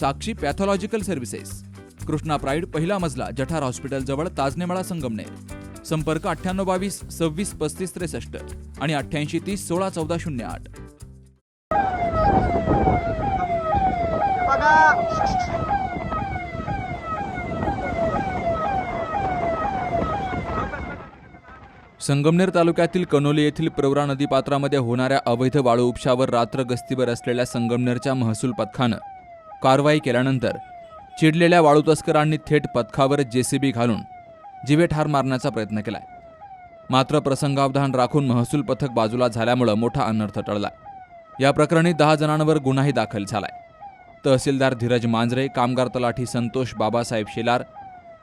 Sakshi pathological services. Krishna pride पहिला मजला जठार hospital जवळ ताजनेमाळा संगमनेर. संपर्क अठ्ठ्याण्णव बावीस सव्वीस पस्तीस त्रेसष्ट आणि अठ्ठ्याऐंशी तीस सोळा चौदा शून्य आठ. संगमनेर तालुक्यातील कनोली येथील प्रवरा नदीपात्रामध्ये होणाऱ्या अवैध वाळू उपशावर रात्र गस्तीवर असलेल्या संगमनेरच्या महसूल पथकानं कारवाई केल्यानंतर चिडलेल्या वाळू तस्करांनी थेट पथकावर जेसीबी घालून जिवे ठार मारण्याचा प्रयत्न केलाय. मात्र प्रसंगावधान राखून महसूल पथक बाजूला झाल्यामुळं मोठा अनर्थ टळला या प्रकरणी दहा जणांवर गुन्हाही दाखल झालाय. तहसीलदार धीरज मांजरे कामगार तलाठी संतोष बाबासाहेब शेलार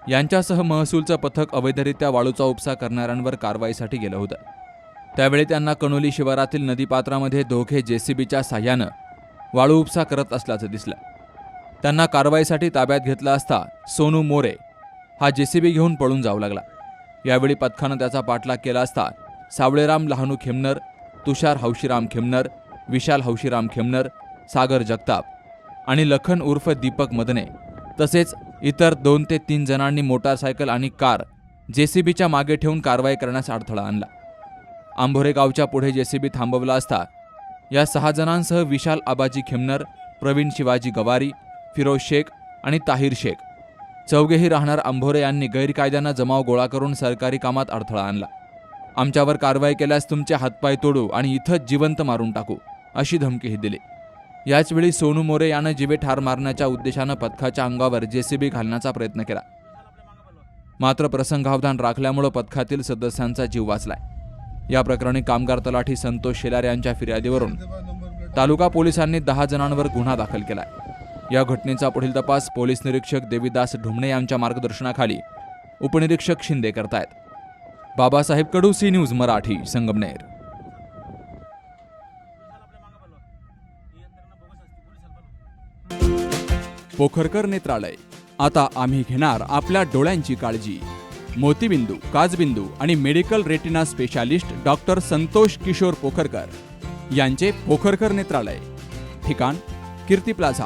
यांच्यासह महसूलचं पथक अवैधरित्या वाळूचा उपसा करणाऱ्यांवर कारवाईसाठी गेलं होतं. त्यावेळी त्यांना कणोली शिवारातील नदीपात्रामध्ये दोघे जेसीबीच्या साह्यानं वाळू उपसा करत असल्याचं दिसलं. त्यांना कारवाईसाठी ताब्यात घेतला असता सोनू मोरे हा जेसीबी घेऊन पळून जाऊ लागला. यावेळी पथकानं त्याचा पाठलाग केला असता सावळेराम लहानू खेमनर तुषार हौशीराम खेमनर विशाल हौशीराम खेमनर सागर जगताप आणि लखन उर्फ दीपक मदने तसेच इतर दोन ते तीन जणांनी मोटारसायकल आणि कार जेसीबीच्या मागे ठेवून कारवाई करण्यास अडथळा आणला. आंभोरे गावच्या पुढे जेसीबी थांबवला असता या सहा जणांसह विशाल आबाजी खेमनर प्रवीण शिवाजी गवारी फिरोज शेख आणि ताहिर शेख. चौघेही राहणार अंभोरे यांनी गैरकायद्यानं जमाव गोळा करून सरकारी कामात अडथळा आणला. आमच्यावर कारवाई केल्यास तुमचे हातपाय तोडू आणि इथंच जिवंत मारून टाकू अशी धमकीही दिली. याचवेळी सोनू मोरे यानं जिवे ठार मारण्याच्या उद्देशानं पथकाच्या अंगावर जेसीबी घालण्याचा प्रयत्न केला. मात्र प्रसंगावधान राखल्यामुळं पथकातील सदस्यांचा जीव वाचलाय. या प्रकरणी कामगार तलाठी संतोष शेलार यांच्या फिर्यादीवरून तालुका पोलिसांनी दहा जणांवर गुन्हा दाखल केलाय. या घटनेचा पुढील तपास पोलीस निरीक्षक देवीदास ढुमणे यांच्या मार्गदर्शनाखाली उपनिरीक्षक शिंदे करतायत. Babasaheb Kadu C news Marathi Sangamner. Pokharkar नेत्रालय. आता आम्ही घेणार आपल्या डोळ्यांची काळजी. मोतीबिंदू काजबिंदू आणि medical retina specialist doctor Santosh Kishor Pokharkar यांचे पोखरकर नेत्रालय. ठिकाण कीर्ती प्लाझा.